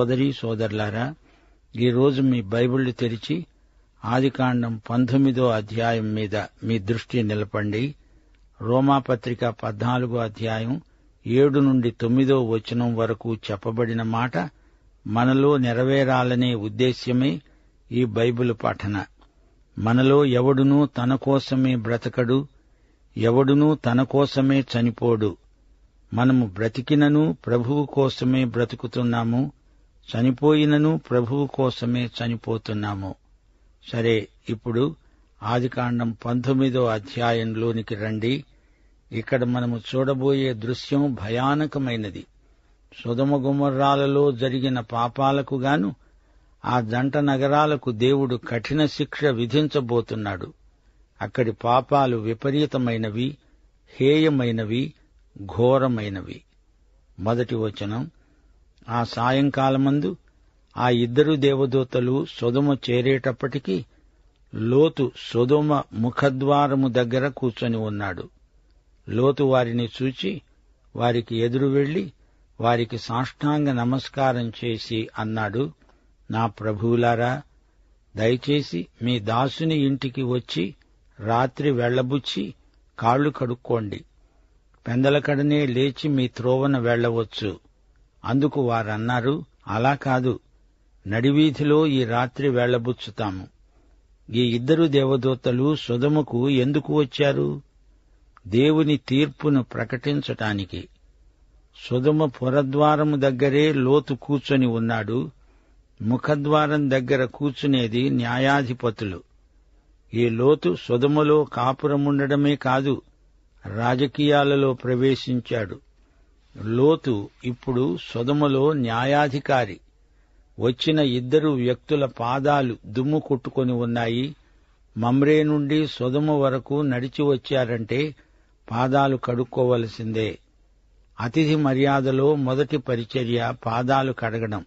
సోదరి సోదరులారా ఈరోజు మీ బైబిళ్ళు తెరిచి ఆదికాండం పంతొమ్మిదో అధ్యాయం మీద మీ దృష్టి నిలపండి. రోమాపత్రిక పద్నాలుగో అధ్యాయం ఏడు నుండి తొమ్మిదో వచనం వరకు చెప్పబడిన మాట మనలో నెరవేరాలనే ఉద్దేశ్యమే ఈ బైబిల్ పఠన. మనలో ఎవడునూ తన కోసమే బ్రతకడు ఎవడునూ తన కోసమే చనిపోడు. మనము బ్రతికినను ప్రభువు కోసమే బ్రతుకుతున్నాము చనిపోయినను ప్రభువు కోసమే చనిపోతున్నాము. సరే ఇప్పుడు ఆదికాండం పంతొమ్మిదో అధ్యాయంలోనికి రండి. ఇక్కడ మనము చూడబోయే దృశ్యం భయానకమైనది. సుధమ గుమర్రాలలో జరిగిన పాపాలకు గాను ఆ జంట నగరాలకు దేవుడు కఠిన శిక్ష విధించబోతున్నాడు. అక్కడి పాపాలు విపరీతమైనవి హేయమైనవి ఘోరమైనవి. మొదటి వచనం ఆ సాయంకాలమందు ఆ ఇద్దరు దేవదూతలు సొదుమ చేరేటప్పటికీ లోతు సొదమ ముఖద్వారము దగ్గర కూర్చొని ఉన్నాడు. లోతు వారిని చూచి వారికి ఎదురు వెళ్ళి వారికి సాష్టాంగ నమస్కారం చేసి అన్నాడు నా ప్రభువులారా దయచేసి మీ దాసుని ఇంటికి వచ్చి రాత్రి వెళ్ళబుచ్చి కాళ్ళు కడుక్కోండి. పెందలకడనే లేచి మీ త్రోవన వెళ్ళవచ్చు అందుకు వారన్నారు అలా కాదు. నడివీధిలో ఈ రాత్రి వెళ్ళబుచ్చుతాము. ఈ ఇద్దరు దేవదూతలు సుధముకు ఎందుకు వచ్చారు? దేవుని తీర్పును ప్రకటించటానికి. సుధమ పురద్వారము దగ్గరే లోతు కూర్చొని ఉన్నాడు. ముఖద్వారం దగ్గర కూర్చునేది న్యాయాధిపతులు. ఈ లోతు సుధములో కాపురముండడమే కాదు రాజకీయాలలో ప్రవేశించాడు. లోతు ఇప్పుడు సుధములో న్యాయాధికారి. వచ్చిన ఇద్దరు వ్యక్తుల పాదాలు దుమ్ము కొట్టుకొని ఉన్నాయి. మమ్రే నుండి సుధమ వరకు నడిచి వచ్చారంటే పాదాలు కడుక్కోవలసిందే. అతిథి మర్యాదలో మొదటి పరిచర్య పాదాలు కడగడం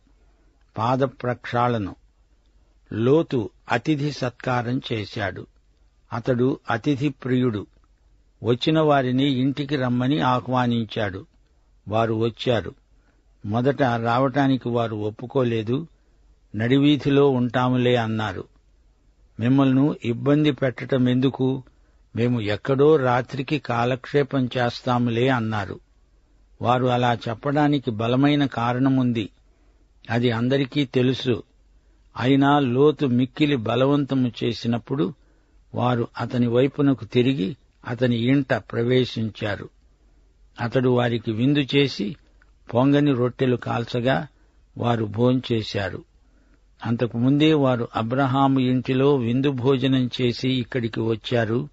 పాద ప్రక్షాళనం. లోతు అతిథి సత్కారం చేశాడు. అతడు అతిథి ప్రియుడు. వచ్చిన వారిని ఇంటికి రమ్మని ఆహ్వానించాడు. వారు వచ్చారు. మొదట రావటానికి వారు ఒప్పుకోలేదు. నడివీధిలో ఉంటాములే అన్నారు. మిమ్మల్ని ఇబ్బంది పెట్టటం ఎందుకు? మేము ఎక్కడో రాత్రికి కాలక్షేపం చేస్తాములే అన్నారు. వారు అలా చెప్పడానికి బలమైన కారణముంది. అది అందరికీ తెలుసు. అయినా లోతు మిక్కిలి బలవంతము చేసినప్పుడు వారు అతని వైపునకు తిరిగి అతని ఇంట ప్రవేశించారు. అతడు వారికి విందు చేసి పొంగని రొట్టెలు కాల్చగా వారు భోంచేశారు అంతకు ముందే వారు అబ్రహాము ఇంటిలో విందు భోజనం చేసి ఇక్కడికి వచ్చారు.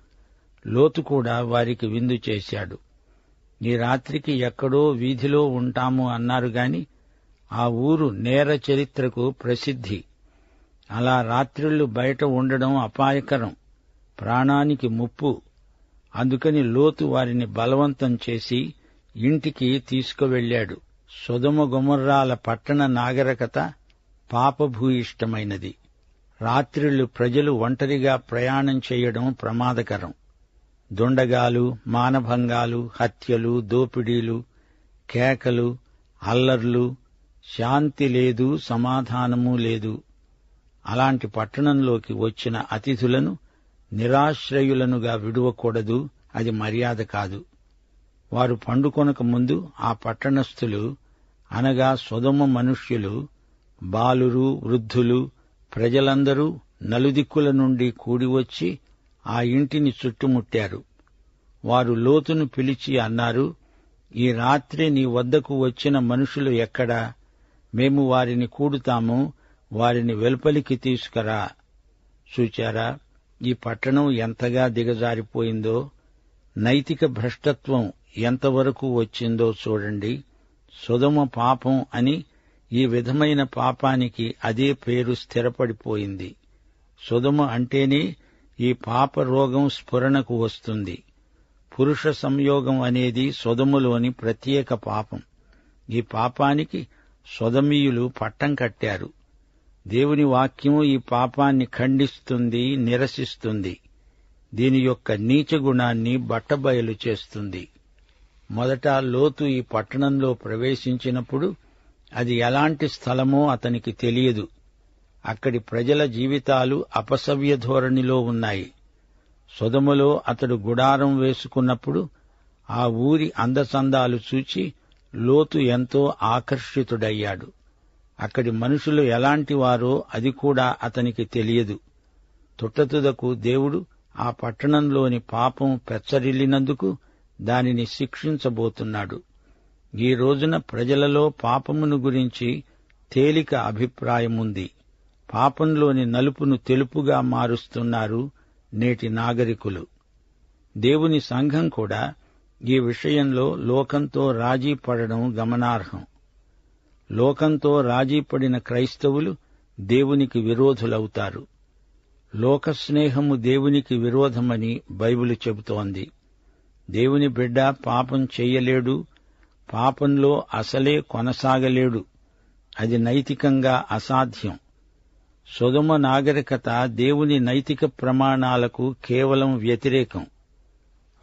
లోతు కూడా వారికి విందు చేశాడు. ఈ రాత్రికి ఎక్కడో వీధిలో ఉంటాము అన్నారు గాని ఆ ఊరు నేర చరిత్రకు ప్రసిద్ధి. అలా రాత్రిళ్ళు బయట ఉండడం అపాయకరం. ప్రాణానికి ముప్పు. అందుకని లోతు వారిని బలవంతం చేసి ఇంటికి తీసుకువెళ్ళాడు సుధమ గుమర్రాల పట్టణ నాగరికత పాపభూయిష్టమైనది. రాత్రిళ్ళు ప్రజలు ఒంటరిగా ప్రయాణం చేయడం ప్రమాదకరం. దుండగాలు మానభంగాలు హత్యలు దోపిడీలు కేకలు అల్లర్లు శాంతి లేదు సమాధానమూ లేదు. అలాంటి పట్టణంలోకి వచ్చిన అతిథులను నిరాశ్రయులనుగా విడువకూడదు అది మర్యాద కాదు. వారు పండుకొనక ముందు ఆ పట్టణస్థులు అనగా సుధమ మనుష్యులు బాలురు వృద్ధులు ప్రజలందరూ నలుదిక్కుల నుండి కూడివచ్చి ఆ ఇంటిని చుట్టుముట్టారు. వారు లోతును పిలిచి అన్నారు ఈ రాత్రి నీ వద్దకు వచ్చిన మనుషులు ఎక్కడా? మేము వారిని కూడుతాము వారిని వెలుపలికి తీసుకురా. చూచారా ఈ పట్టణం ఎంతగా దిగజారిపోయిందో నైతిక భ్రష్టత్వం ఎంతవరకు వచ్చిందో చూడండి. సుధమ పాపం అని ఈ విధమైన పాపానికి అదే పేరు స్థిరపడిపోయింది. సుధమ అంటేనే ఈ పాప రోగం స్ఫురణకు వస్తుంది. పురుష సంయోగం అనేది సుధములోని ప్రత్యేక పాపం. ఈ పాపానికి సుధమీయులు పట్టం కట్టారు. దేవుని వాక్యము ఈ పాపాన్ని ఖండిస్తుంది నిరసిస్తుంది. దీని యొక్క నీచ గుణాన్ని బట్టబయలు చేస్తుంది. మొదట లోతు ఈ పట్టణంలో ప్రవేశించినప్పుడు అది ఎలాంటి స్థలమో అతనికి తెలియదు. అక్కడి ప్రజల జీవితాలు అపసవ్య ధోరణిలో ఉన్నాయి. సొదములో అతడు గుడారం వేసుకున్నప్పుడు ఆ ఊరి అందచందాలు చూచి లోతు ఎంతో ఆకర్షితుడయ్యాడు. అక్కడి మనుషులు ఎలాంటి వారో అది కూడా అతనికి తెలియదు. తుట్టతుదకు దేవుడు ఆ పట్టణంలోని పాపం పెచ్చరిల్లినందుకు దానిని శిక్షించబోతున్నాడు. ఈ రోజున ప్రజలలో పాపమును గురించి తేలిక అభిప్రాయముంది. పాపంలోని నలుపును తెలుపుగా మారుస్తున్నారు నేటి నాగరికులు. దేవుని సంఘం కూడా ఈ విషయంలో లోకంతో రాజీ పడడం గమనార్హం. లోకంతో రాజీపడిన క్రైస్తవులు దేవునికి విరోధులవుతారు. లోకస్నేహము దేవునికి విరోధమని బైబిలు చెబుతోంది. దేవుని బిడ్డ పాపం చెయ్యలేడు పాపంలో అసలే కొనసాగలేడు. అది నైతికంగా అసాధ్యం. సుగమ నాగరికత దేవుని నైతిక ప్రమాణాలకు కేవలం వ్యతిరేకం.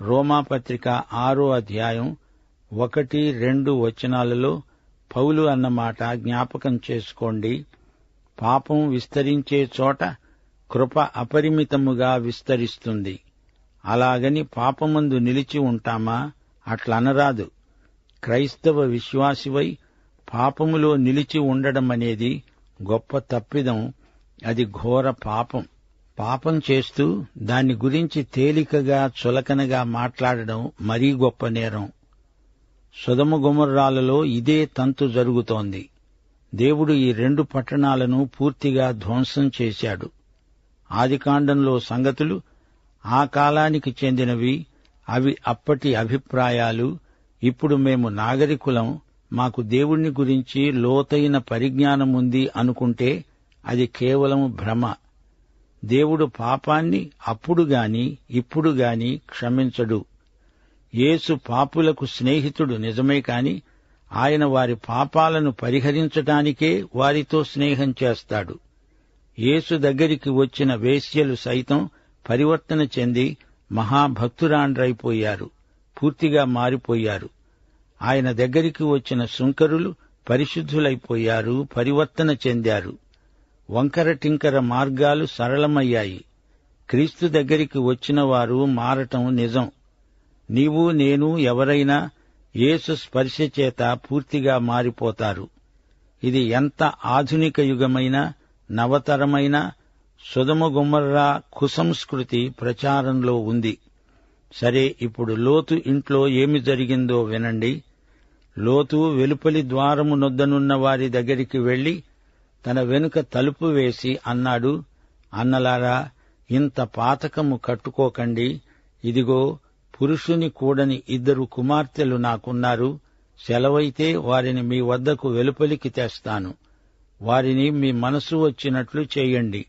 రోమాపత్రిక ఆరో అధ్యాయం ఒకటి రెండు వచనాలలో పౌలు అన్నమాట జ్ఞాపకం చేసుకోండి. పాపం విస్తరించే చోట కృప అపరిమితముగా విస్తరిస్తుంది. అలాగని పాపమందు నిలిచి ఉంటామా? అట్లనరాదు. క్రైస్తవ విశ్వాసివై పాపములో నిలిచి ఉండడం అనేది గొప్ప తప్పిదం. అది ఘోర పాపం. పాపం చేస్తూ దాని గురించి తేలికగా చులకనగా మాట్లాడడం మరీ గొప్ప నేరం. సుధమ గుమర్రాలలో ఇదే తంతు జరుగుతోంది. దేవుడు ఈ రెండు పట్టణాలను పూర్తిగా ధ్వంసం చేశాడు. ఆదికాండంలో సంగతులు ఆ కాలానికి చెందినవి అవి అప్పటి అభిప్రాయాలు ఇప్పుడు మేము నాగరికులం మాకు దేవుణ్ణి గురించి లోతైన పరిజ్ఞానముంది అనుకుంటే అది కేవలం భ్రమ. దేవుడు పాపాన్ని అప్పుడు గాని ఇప్పుడు గాని క్షమించడు. యేసు పాపులకు స్నేహితుడు నిజమే కాని ఆయన వారి పాపాలను పరిహరించటానికే వారితో స్నేహం చేస్తాడు. యేసు దగ్గరికి వచ్చిన వేశ్యలు సైతం పరివర్తన చెంది మహాభక్తురాండ్రైపోయారు. పూర్తిగా మారిపోయారు. ఆయన దగ్గరికి వచ్చిన శుంకరులు పరిశుద్ధులైపోయారు పరివర్తన చెందారు. వంకర టింకర మార్గాలు సరళమయ్యాయి. క్రీస్తు దగ్గరికి వచ్చిన వారు మారటం నిజం. నీవు నేను ఎవరైనా యేసు స్పర్శ చేత పూర్తిగా మారిపోతారు. ఇది ఎంత ఆధునిక యుగమైన నవతరమైన సుధమగుమ్మర్రా కుసంస్కృతి ప్రచారంలో ఉంది. సరే ఇప్పుడు లోతు ఇంట్లో ఏమి జరిగిందో వినండి. లోతు వెలుపలి ద్వారము నొద్దనున్న వారి దగ్గరికి వెళ్ళి తన వెనుక తలుపు వేసి అన్నాడు అన్నలారా ఇంత పాతకము కట్టుకోకండి. ఇదిగో పురుషుని కూడని ఇద్దరు కుమార్తెలు నాకున్నారు. సెలవైతే వారిని మీ వద్దకు వెలుపలికి తెస్తాను. వారిని మీ మనసు వచ్చినట్లు చేయండి.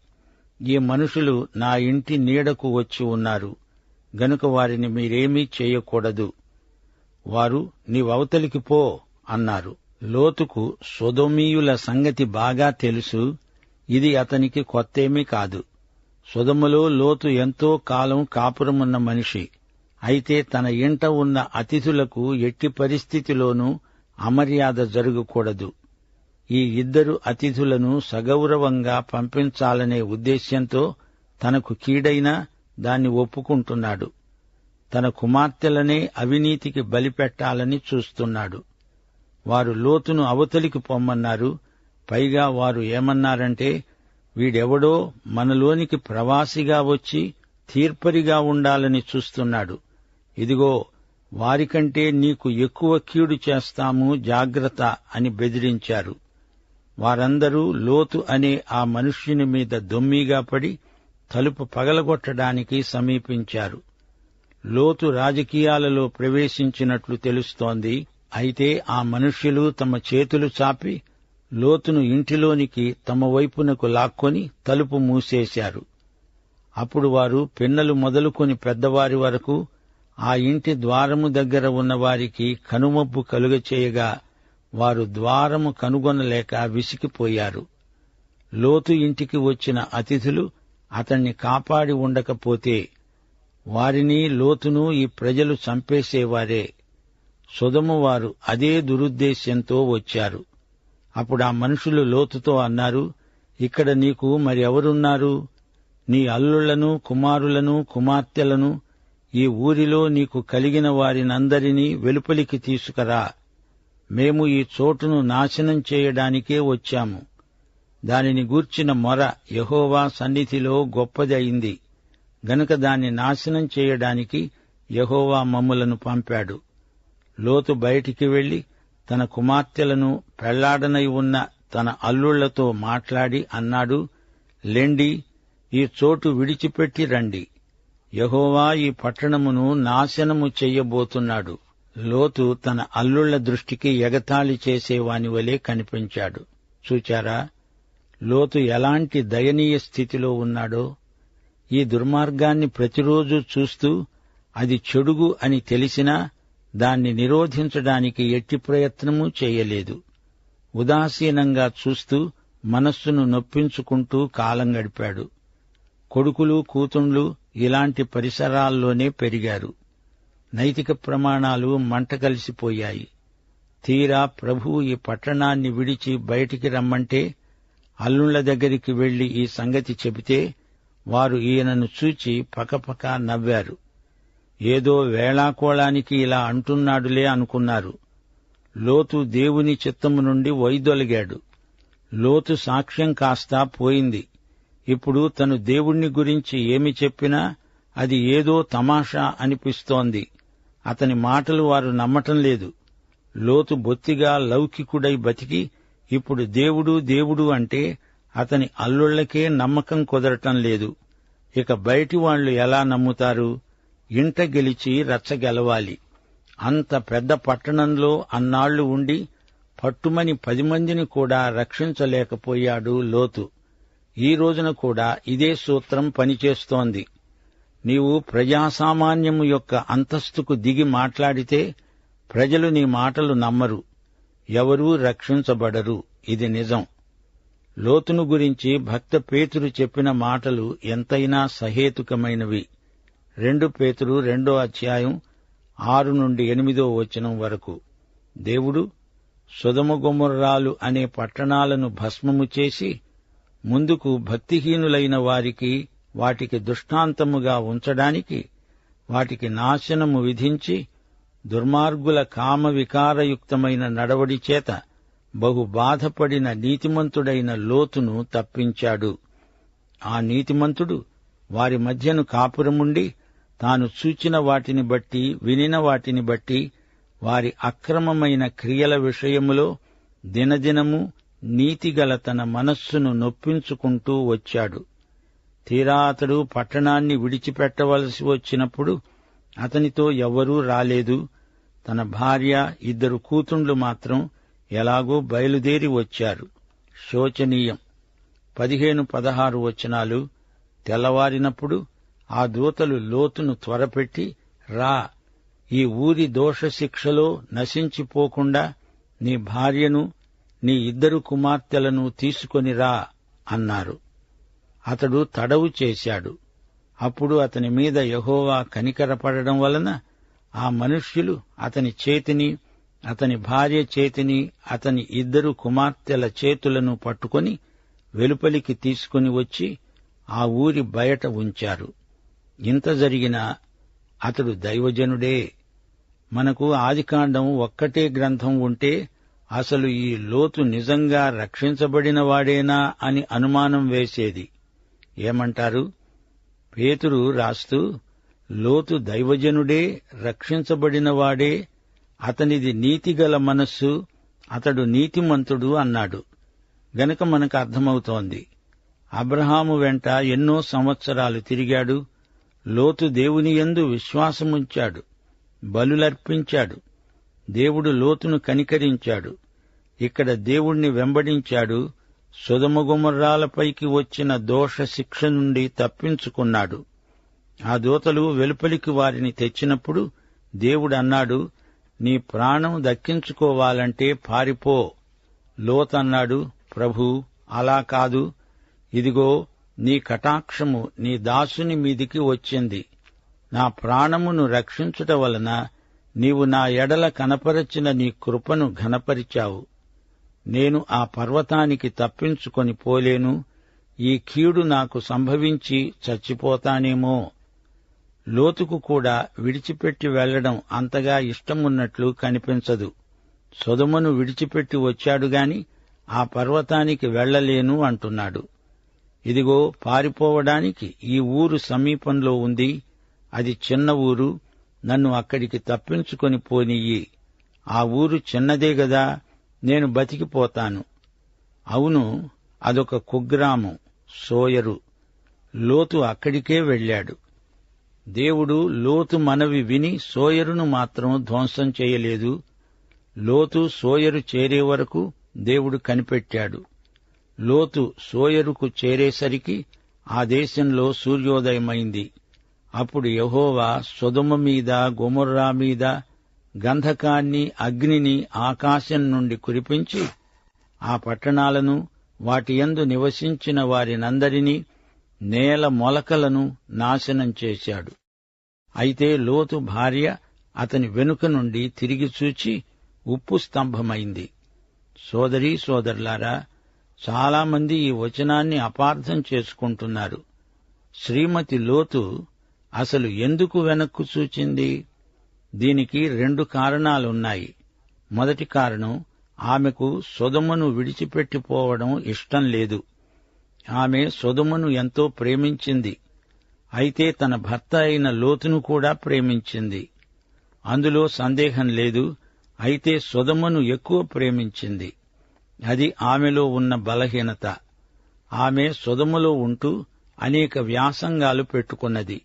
ఈ మనుషులు నా ఇంటి నీడకు వచ్చి ఉన్నారు. గనుక వారిని మీరేమీ చేయకూడదు. వారు నీవవతలికి పో అన్నారు. లోతుకు సుధమీయుల సంగతి బాగా తెలుసు. ఇది అతనికి కొత్తేమీ కాదు. సుధములో లోతు ఎంతో కాలం కాపురమున్న మనిషి. అయితే తన ఇంట ఉన్న అతిథులకు ఎట్టి పరిస్థితిలోనూ అమర్యాద జరగకూడదు. ఈ ఇద్దరు అతిథులను సగౌరవంగా పంపించాలనే ఉద్దేశ్యంతో తనకు కీడైనా దాన్ని ఒప్పుకుంటున్నాడు. తన కుమార్తెలనే అవినీతికి బలిపెట్టాలని చూస్తున్నాడు. వారు లోతును అవతలికి పొమ్మన్నారు. పైగా వారు ఏమన్నారంటే వీడెవడో మనలోనికి ప్రవాసిగా వచ్చి తీర్పరిగా ఉండాలని చూస్తున్నాడు. ఇదిగో వారికంటే నీకు ఎక్కువ కీడు చేస్తాము జాగ్రత్త అని బెదిరించారు. వారందరూ లోతు అనే ఆ మనుష్యుని మీద దొమ్మిగా పడి తలుపు పగలగొట్టడానికి సమీపించారు. లోతు రాజకీయాలలో ప్రవేశించినట్లు తెలుస్తోంది. అయితే ఆ మనుష్యులు తమ చేతులు చాపి లోతును ఇంటిలోనికి తమ వైపునకు లాక్కొని తలుపు మూసేశారు. అప్పుడు వారు పిన్నలు మొదలుకొని పెద్దవారి వరకు ఆ ఇంటి ద్వారము దగ్గర ఉన్నవారికి కనుమబ్బు కలుగచేయగా వారు ద్వారము కనుగొనలేక విసిగిపోయారు. లోతు ఇంటికి వచ్చిన అతిథులు అతన్ని కాపాడి ఉండకపోతే వారిని లోతును ఈ ప్రజలు చంపేసేవారే. సుధమువారు అదే దురుద్దేశ్యంతో వచ్చారు. అప్పుడు ఆ మనుషులు లోతుతో అన్నారు ఇక్కడ నీకు మరి ఎవరున్నారు నీ అల్లుళ్ళను కుమారులను కుమార్తెలను ఈ ఊరిలో నీకు కలిగిన వారినందరినీ వెలుపలికి తీసుకురా. మేము ఈ చోటును నాశనం చేయడానికే వచ్చాము. దానిని గూర్చిన మొర యహోవా సన్నిధిలో గొప్పది అయింది. గనుక దాన్ని నాశనం చేయడానికి యహోవా మమ్ములను పంపాడు. లోతు బయటికి వెళ్ళి తన కుమార్తెలను పెళ్ళాడనై ఉన్న తన అల్లుళ్ళతో మాట్లాడి అన్నాడు లెండి ఈ చోటు విడిచిపెట్టి రండి. యహోవా ఈ పట్టణమును నాశనము చెయ్యబోతున్నాడు లోతు తన అల్లుళ్ళ దృష్టికి ఎగతాళి చేసేవాని వలె కనిపించాడు. చూచారా? లోతు ఎలాంటి దయనీయ స్థితిలో ఉన్నాడో? ఈ దుర్మార్గాన్ని ప్రతిరోజు చూస్తూ అది చెడుగు అని తెలిసినా దాన్ని నిరోధించడానికి ఎట్టి ప్రయత్నమూ చేయలేదు. ఉదాసీనంగా చూస్తూ మనస్సును నొప్పించుకుంటూ కాలం గడిపాడు. కొడుకులు కూతుండ్లు ఇలాంటి పరిసరాల్లోనే పెరిగారు. నైతిక ప్రమాణాలు మంట కలిసిపోయాయి. తీరా ప్రభువు ఈ పట్టణాన్ని విడిచి బయటికి రమ్మంటే అల్లుళ్ళ దగ్గరికి వెళ్ళి ఈ సంగతి చెబితే వారు ఈయనను చూచి పకపక నవ్వారు. ఏదో వేళాకోళానికి ఇలా అంటున్నాడులే అనుకున్నారు. లోతు దేవుని చిత్తము నుండి వైదొలిగాడు. లోతు సాక్ష్యం కాస్తా పోయింది. ఇప్పుడు తను దేవుణ్ణి గురించి ఏమి చెప్పినా అది ఏదో తమాషా అనిపిస్తోంది. అతని మాటలు వారు నమ్మటం లేదు. లోతు బొత్తిగా లౌకికుడై బతికి ఇప్పుడు దేవుడు దేవుడు అంటే అతని అల్లుళ్ళకే నమ్మకం కుదరటం లేదు. ఇక బయటి వాళ్ళు ఎలా నమ్ముతారు? ఇంట గెలిచి రచ్చగెలవాలి అంత పెద్ద పట్టణంలో అన్నాళ్ళు ఉండి పట్టుమని పది మందిని కూడా రక్షించలేకపోయాడు లోతు. ఈ రోజున కూడా ఇదే సూత్రం పనిచేస్తోంది. నీవు ప్రజాసామాన్యము యొక్క అంతస్తుకు దిగి మాట్లాడితే ప్రజలు నీ మాటలు నమ్మరు. ఎవరూ రక్షించబడరు. ఇది నిజం. లోతును గురించి భక్త పేతురు చెప్పిన మాటలు ఎంతైనా సహేతుకమైనవి. రెండు పేతురు రెండో అధ్యాయం ఆరు నుండి ఎనిమిదో వచనం వరకు. దేవుడు సుధమగుమర్రాలు అనే పట్టణాలను భస్మము చేసి ముందుకు భక్తిహీనులైన వారికి వాటికి దృష్టాంతముగా ఉంచడానికి వాటికి నాశనము విధించి దుర్మార్గుల కామ వికారయుక్తమైన నడవడి చేత బహు బాధపడిన నీతిమంతుడైన లోతును తప్పించాడు. ఆ నీతిమంతుడు వారి మధ్యను కాపురముండి తాను చూచిన వాటిని బట్టి వినిన వాటిని బట్టి వారి అక్రమమైన క్రియల విషయములో దినదినము నీతిగల తన మనస్సును నొప్పించుకుంటూ వచ్చాడు. తీరా అతడు పట్టణాన్ని విడిచిపెట్టవలసి వచ్చినప్పుడు అతనితో ఎవ్వరూ రాలేదు. తన భార్య ఇద్దరు కూతుండ్లు మాత్రం ఎలాగో బయలుదేరి వచ్చారు. శోచనీయం. పదిహేను పదహారు వచనాలు తెల్లవారినప్పుడు ఆ దూతలు లోతును త్వరపెట్టి రా ఈ ఊరి దోషశిక్షలో నశించిపోకుండా నీ భార్యను నీ ఇద్దరు కుమార్తెలను తీసుకొని రా అన్నారు. అతడు తడవు చేశాడు. అప్పుడు అతని మీద యహోవా కనికరపడడం వలన ఆ మనుష్యులు అతని చేతిని అతని భార్య చేతిని అతని ఇద్దరు కుమార్తెల చేతులను పట్టుకొని వెలుపలికి తీసుకుని వచ్చి ఆ ఊరి బయట ఉంచారు. ఇంత జరిగినా అతడు దైవజనుడే. మనకు ఆదికాండం ఒక్కటే గ్రంథం ఉంటే అసలు ఈ లోతు నిజంగా రక్షించబడిన వాడేనా అని అనుమానం వేసేది. ఏమంటారు? పేతురు రాస్తూ లోతు దైవజనుడే రక్షించబడినవాడే అతనిది నీతిగల మనస్సు అతడు నీతిమంతుడు అన్నాడు. గనుక మనకు అర్థమవుతోంది. అబ్రహాము వెంట ఎన్నో సంవత్సరాలు తిరిగాడు. లోతు దేవుని యందు విశ్వాసముంచాడు. బలులర్పించాడు. దేవుడు లోతును కనికరించాడు. ఇక్కడ దేవుణ్ణి వెంబడించాడు. సుధమగుమర్రాలపైకి వచ్చిన దోష శిక్ష నుండి తప్పించుకున్నాడు. ఆ దూతలు వెలుపలికి వారిని తెచ్చినప్పుడు దేవుడన్నాడు నీ ప్రాణం దక్కించుకోవాలంటే పారిపో. లోతన్నాడు ప్రభూ అలా కాదు. ఇదిగో నీ కటాక్షము నీ దాసుని మీదికి వచ్చింది. నా ప్రాణమును రక్షించుట వలన నీవు నా ఎడల కనపరచిన నీ కృపను ఘనపరిచావు. నేను ఆ పర్వతానికి తప్పించుకొని పోలేను. ఈ కీడు నాకు సంభవించి చచ్చిపోతానేమో. లోతుకు కూడా విడిచిపెట్టి వెళ్ళడం అంతగా ఇష్టమున్నట్లు కనిపించదు. సొదమును విడిచిపెట్టి వచ్చాడుగాని ఆ పర్వతానికి వెళ్ళలేను అంటున్నాడు. ఇదిగో పారిపోవడానికి ఈ ఊరు సమీపంలో ఉంది. అది చిన్న ఊరు. నన్ను అక్కడికి తప్పించుకొని పోనియ్యి ఆ ఊరు చిన్నదే గదా నేను బతికిపోతాను. అవును అదొక కుగ్రామం సోయరు. లోతు అక్కడికే వెళ్ళాడు. దేవుడు లోతు మనవి విని సోయరును మాత్రం ధ్వంసం చేయలేదు. లోతు సోయరు చేరే వరకు దేవుడు కనిపెట్టాడు. లోతు సోయరుకు చేరేసరికి ఆ దేశంలో సూర్యోదయమైంది. అప్పుడు యహోవా సొదుమ మీద గుమర్రా మీద గంధకాన్ని అగ్నిని ఆకాశం నుండి కురిపించి ఆ పట్టణాలను వాటి యందు నివసించిన వారినందరినీ నేల మొలకలను నాశనం చేశాడు. అయితే లోతు భార్య అతని వెనుక నుండి తిరిగి చూచి ఉప్పు స్తంభమైంది. సోదరీ సోదరులారా చాలామంది ఈ వచనాన్ని అపార్థం చేసుకుంటున్నారు. శ్రీమతి లోతు అసలు ఎందుకు వెనక్కు చూచింది దీనికి రెండు కారణాలున్నాయి. మొదటి కారణం ఆమెకు సుధమును విడిచిపెట్టిపోవడం ఇష్టం లేదు. ఆమె సుధమును ఎంతో ప్రేమించింది. అయితే తన భర్త అయిన లోతును కూడా ప్రేమించింది. అందులో సందేహం లేదు అయితే సుధమును ఎక్కువ ప్రేమించింది. అది ఆమెలో ఉన్న బలహీనత. ఆమె సుధములో ఉంటూ అనేక వ్యాసంగాలు పెట్టుకున్నది.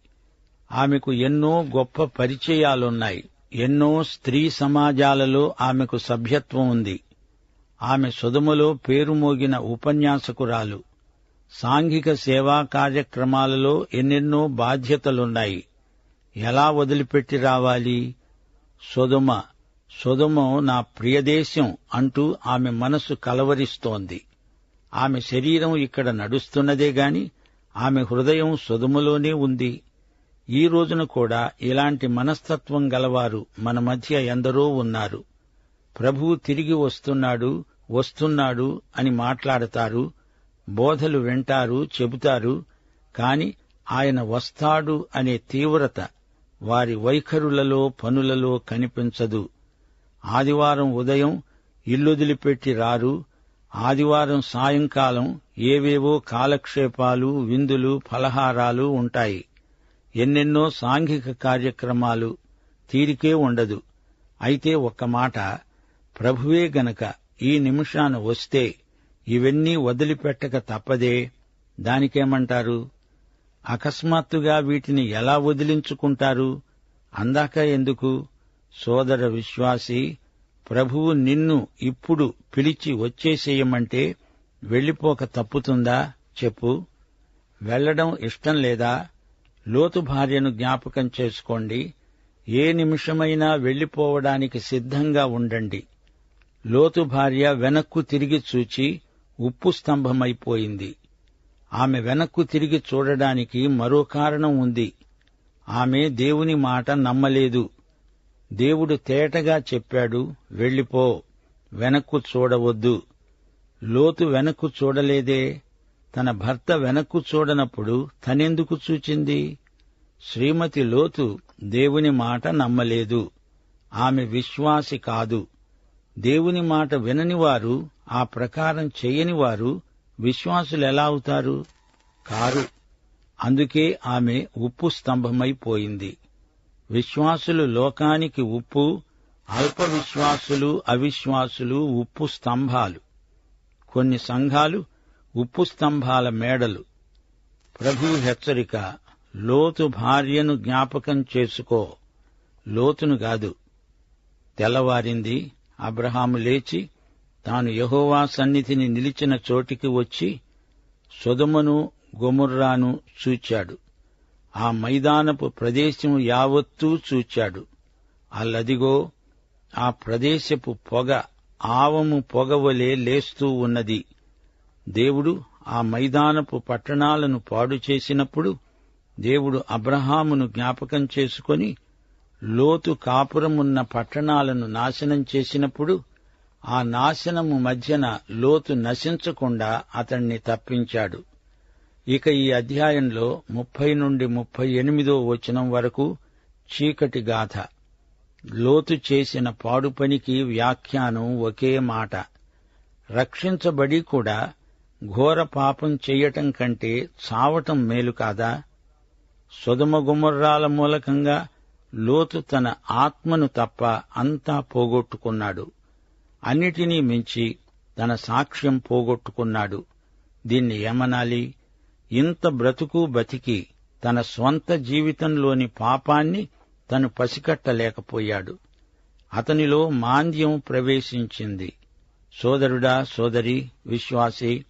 ఆమెకు ఎన్నో గొప్ప పరిచయాలున్నాయి. ఎన్నో స్త్రీ సమాజాలలో ఆమెకు సభ్యత్వం ఉంది. ఆమె సుధములో పేరు మోగిన ఉపన్యాసకురాలు. సాంఘిక సేవా కార్యక్రమాలలో ఎన్నెన్నో బాధ్యతలున్నాయి. ఎలా వదిలిపెట్టి రావాలి? సుధుమ సుధుమ నా ప్రియదేశం అంటూ ఆమె మనసు కలవరిస్తోంది. ఆమె శరీరం ఇక్కడ నడుస్తున్నదే గాని ఆమె హృదయం సుధుమలోనే ఉంది. ఈ రోజున కూడా ఇలాంటి మనస్తత్వం గలవారు మన మధ్య ఎందరో ఉన్నారు. ప్రభువు తిరిగి వస్తున్నాడు వస్తున్నాడు అని మాట్లాడతారు బోధలు వింటారు చెబుతారు కాని ఆయన వస్తాడు అనే తీవ్రత వారి వైఖరులలో పనులలో కనిపించదు. ఆదివారం ఉదయం ఇల్లొదిలిపెట్టి రారు ఆదివారం సాయంకాలం ఏవేవో కాలక్షేపాలు విందులు ఫలహారాలు ఉంటాయి. ఎన్నెన్నో సాంఘిక కార్యక్రమాలు తీరికే ఉండదు. అయితే ఒక్క మాట ప్రభువే గనక ఈ నిమిషాన వస్తే ఇవన్నీ వదిలిపెట్టక తప్పదే. దానికేమంటారు? అకస్మాత్తుగా వీటిని ఎలా వదిలించుకుంటారు? అందాక ఎందుకు? సోదర విశ్వాసి ప్రభువు నిన్ను ఇప్పుడు పిలిచి వచ్చేసేయమంటే వెళ్ళిపోక తప్పుతుందా? చెప్పు. వెళ్ళడం ఇష్టం లేదా? లోతు భార్యను జ్ఞాపకం చేసుకోండి. ఏ నిమిషమైనా వెళ్ళిపోవడానికి సిద్ధంగా ఉండండి. లోతు భార్య వెనక్కు తిరిగి చూచి ఉప్పు స్తంభమైపోయింది. ఆమె వెనక్కు తిరిగి చూడడానికి మరో కారణం ఉంది. ఆమె దేవుని మాట నమ్మలేదు. దేవుడు తేటగా చెప్పాడు వెళ్ళిపో వెనక్కు చూడవద్దు. లోతు వెనక్కు చూడలేదే తన భర్త వెనక్కు చూడనప్పుడు తనెందుకు చూచింది? శ్రీమతి లోతు దేవుని మాట నమ్మలేదు. ఆమె విశ్వాసి కాదు. దేవుని మాట విననివారు ఆ ప్రకారం చేయనివారు విశ్వాసులెలా అవుతారు? కారు. అందుకే ఆమె ఉప్పు స్తంభమైపోయింది విశ్వాసులు లోకానికి ఉప్పు అల్ప విశ్వాసులు అవిశ్వాసులు ఉప్పు స్తంభాలు. కొన్ని సంఘాలు ఉప్పు స్తంభాల మేడలు. ప్రభు హెచ్చరిక లోతు భార్యను జ్ఞాపకం చేసుకో. లోతును కాదు. తెల్లవారింది అబ్రహాము లేచి తాను యహోవా సన్నిధిని నిలిచిన చోటికి వచ్చి సుధమును గొముర్రాను చూచాడు. ఆ మైదానపు ప్రదేశము యావత్తూ చూచాడు. అల్లదిగో ఆ ప్రదేశపు పొగ ఆవము పొగవలే లేస్తూ ఉన్నది. దేవుడు ఆ మైదానపు పట్టణాలను పాడు చేసినప్పుడు దేవుడు అబ్రహామును జ్ఞాపకం చేసుకొని లోతు కాపురమున్న పట్టణాలను నాశనం చేసినప్పుడు ఆ నాశనము మధ్యన లోతు నశించకుండా అతణ్ణి తప్పించాడు. ఇక ఈ అధ్యాయంలో ముప్పై నుండి ముప్పై ఎనిమిదో వచనం వరకు చీకటి గాథ. లోతు చేసిన పాడు పనికి వ్యాఖ్యానం ఒకే మాట. రక్షించబడి కూడా ఘోర పాపం చెయ్యటం కంటే చావటం మేలు కాదా? సుధమగుమర్రాల మూలకంగా లోతు తన ఆత్మను తప్ప అంతా పోగొట్టుకున్నాడు. అన్నిటినీ మించి తన సాక్ష్యం పోగొట్టుకున్నాడు. దీన్ని ఏమనాలి? ఇంత బ్రతుకు బతికి తన స్వంత జీవితంలోని పాపాన్ని తను పసికట్టలేకపోయాడు. అతనిలో మాంద్యం ప్రవేశించింది. సోదరుడా సోదరి విశ్వాసి